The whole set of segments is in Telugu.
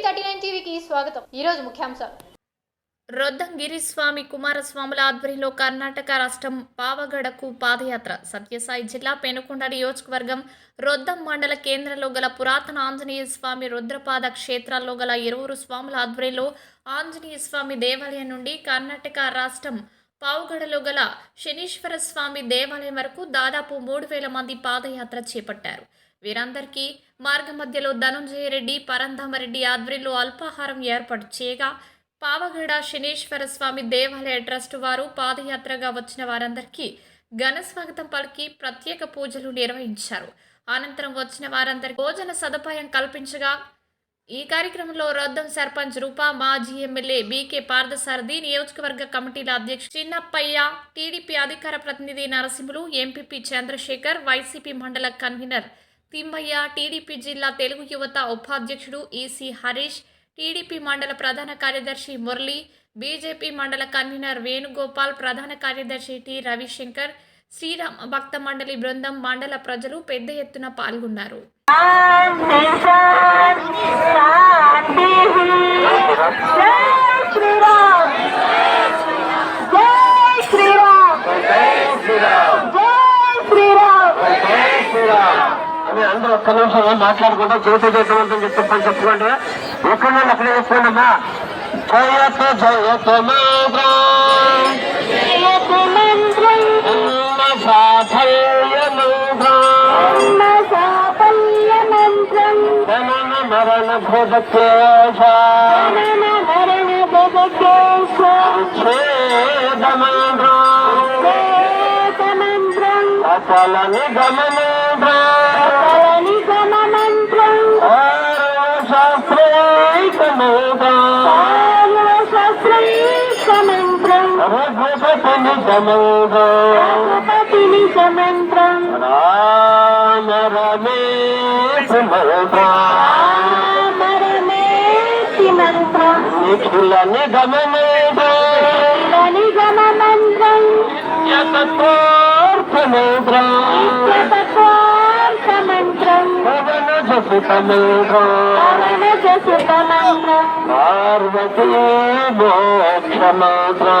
ఏపీ థర్టీ నైన్ టీవీకి స్వాగతం. ఈరోజు ముఖ్యాంశాలు. కుమారస్వాముల ఆధ్వర్యంలో కర్ణాటక రాష్ట్రం పావగడకు పాదయాత్ర. సత్యసాయి జిల్లా పెనుకొండ నియోజకవర్గం రొద్దం మండల కేంద్రంలో గల పురాతన ఆంజనేయ స్వామి రుద్రపాద క్షేత్రాల్లో గల ఇరువురు స్వాముల ఆధ్వర్యంలో ఆంజనేయ స్వామి దేవాలయం నుండి కర్ణాటక రాష్ట్రం పావుగడలో గల శనీశ్వర స్వామి దేవాలయం వరకు దాదాపు మూడు వేల మంది పాదయాత్ర చేపట్టారు. వీరందరికీ మార్గ మధ్యలో ధనుంజయ రెడ్డి పరంధామరెడ్డి ఆధ్వర్యంలో అల్పాహారం ఏర్పాటు చేయగా పావగడ శనీశ్వర స్వామి దేవాలయ ట్రస్ట్ వారు పాదయాత్రగా వచ్చిన వారందరికీ ఘన స్వాగతం పలికి ప్రత్యేక పూజలు నిర్వహించారు. అనంతరం వచ్చిన వారందరి భోజన సదుపాయం కల్పించగా ఈ కార్యక్రమంలో రొద్దం సర్పంచ్ రూపా మాజీ ఎమ్మెల్యే బీకే పార్థసారథి నియోజకవర్గ కమిటీల అధ్యక్షుడు చిన్నప్పయ్య టీడీపీ అధికార ప్రతినిధి నరసింహులు ఎంపీపీ చంద్రశేఖర్ వైసీపీ మండల కన్వీనర్ తిమ్మయ్య టీడీపీ జిల్లా తెలుగు యువత ఉపాధ్యక్షుడు ఈసీ హరీష్ టీడీపీ మండల ప్రధాన కార్యదర్శి మురళి బీజేపీ మండల కన్వీనర్ వేణుగోపాల్ ప్రధాన కార్యదర్శి టి రవిశంకర్ శ్రీరామ భక్త మండలి బృందం మండల ప్రజలు పెద్ద ఎత్తున పాల్గొన్నారు. శ్రీరామ్ జై శ్రీరామ్ జై శ్రీరామ్ అని అందరూ ఒక్క నిమిషం మాట్లాడుకుంటా జ్యోతి చేతమంతం చెప్పని చెప్పుకోండి ఎక్కడ నుండి అక్కడే చెప్పుకోండి అమ్మా. జయత జయత మంత్రం. సాఫల్య మంత్రం. బ్రహ్మ రఘుపతి నిజమంత్రం నిజ మంత్రం రామ రమేశ మంత్రం నిఖిల నిగమ మంత్రం నిగమ మంత్రం యతత్వార్థ మంత్రం నిత్యతత్వార్థ మంత్రం పవన జసిత మంత్రం పవన జసుత మంత్రం పార్వతీ మోక్ష మంత్రం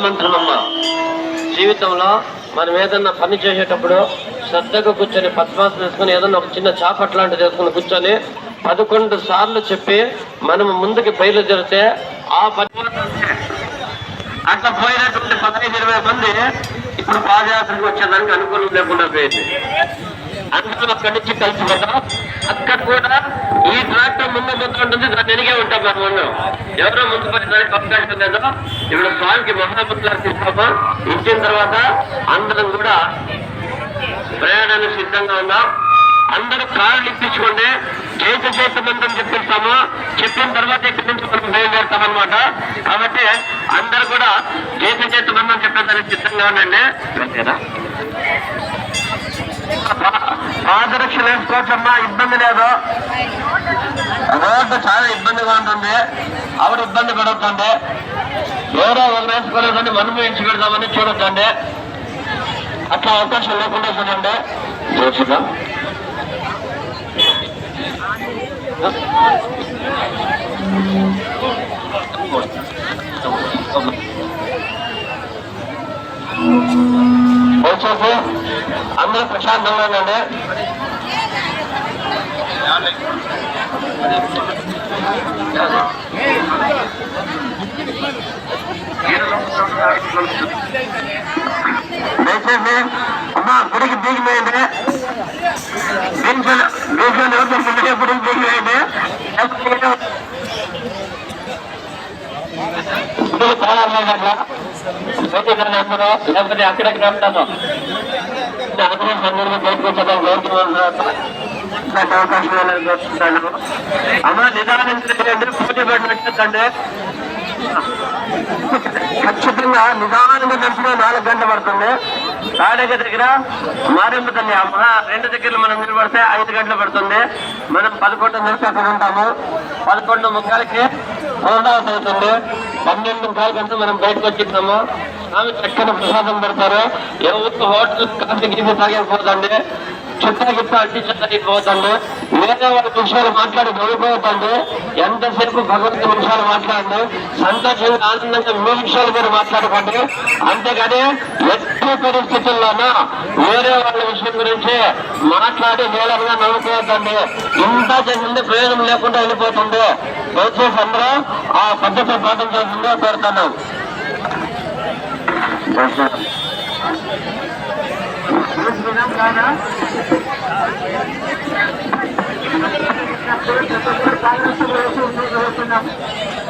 అమ్మ జీవితంలో మనం ఏదన్నా పని చేసేటప్పుడు శ్రద్ధగా కూర్చొని పద్మాసనం వేసుకొని ఏదన్నా ఒక చిన్న చాప అట్లాంటిది వేసుకొని కూర్చొని పదకొండు సార్లు చెప్పి మనం ముందుకు బయలుదేరితే ఆ పని అట్లా పోయినటువంటి పదహైదు ఇరవై మంది ఇప్పుడు పాదయాత్రకు వచ్చేదానికి అనుకూలం లేకుండా పోయింది. అందరూ అక్కడి నుంచి కలిసి కదా అక్కడ కూడా ఈ ట్రాక్టర్ ముందు ముందు ఉంటుంది. దాన్ని వెనిగే ఉంటాం మనం మనం ఎవరో ముందు పడేదానికి అవకాశం లేదు ఇప్పుడు స్వామికి మహామంత్రాలు తీసుకోమా ఇచ్చిన తర్వాత అందరం కూడా ప్రయాణానికి సిద్ధంగా ఉందాం అందరూ కాళ్ళు ఇప్పించుకోండి. చేత చేత చెప్పిస్తాము చెప్పిన తర్వాత ఇక్కడి నుంచి మనం బయలుదేరుతాం అనమాట కాబట్టి అందరు కూడా చేత చేత చెప్పేదానికి సిద్ధంగా ఉండండి. వేసుకోవచ్చమ్మా ఇబ్బంది లేదు. రోడ్డు చాలా ఇబ్బందిగా ఉంటుంది. ఆవిడ ఇబ్బంది పడుతుంది ఎవరో ఒకరు వేసుకోలేదని మనము ఎంచి పెడదామని చూడొద్దండి. అట్లా అవకాశం లేకుండా చూడండి. చూద్దాం దయచేసి అందరూ ప్రశాంతంగా ఉండండి. దయచేసి అమ్మా గుడికి దిగిపోయింది బెంచ్ ఇప్పుడు చాలా ఉన్నాయి కదా బయటికి అందరూ లేకపోతే అక్కడికి వెళ్తాను అందరూ సందర్భం బయటకు వచ్చేదాన్ని అమ్మ నిదానించండి పోటీ పడినట్టు ఖచ్చితంగా నిదానంగా నడిచిన నాలుగు గంటలు పడుతుంది తాడగ దగ్గర మారేమ్మ తల్లి అమ్మ రెండు దగ్గరలో మనం నిలబడితే ఐదు గంటలు పడుతుంది మనం పదకొండు నుంచి అక్కడ ఉంటాము పదకొండు ముక్కలకి హోండాస్ అవుతుంది పన్నెండు ముక్కల గంటలు మనం బయటకు వచ్చిస్తాము స్వామి చక్కని ప్రసాదం పెడతారు ఎవరికి హోటల్ కాఫీ గీసి తాగకపోదండి చుట్టా గిట్ట అంటించకపోతండి వేరే వాళ్ళ విషయాలు మాట్లాడి గొడవపోతండి ఎంతసేపు భగవంతు విషయాలు మాట్లాడండి సంతోషంగా ఆనందంగా మీ విషయాలు మీరు మాట్లాడుకోండి. అంతేగాని ఎట్టి పరిస్థితుల్లోనూ వేరే వాళ్ళ విషయం గురించి మాట్లాడి నేలంగా నవ్వుకోవద్దండి. ఇంత జరిగింది ప్రయోజనం లేకుండా వెళ్ళిపోతుంది. దయచేసి అందరూ ఆ పద్ధతి పాటించాల్సిందే కోరుతున్నాం. Thank you.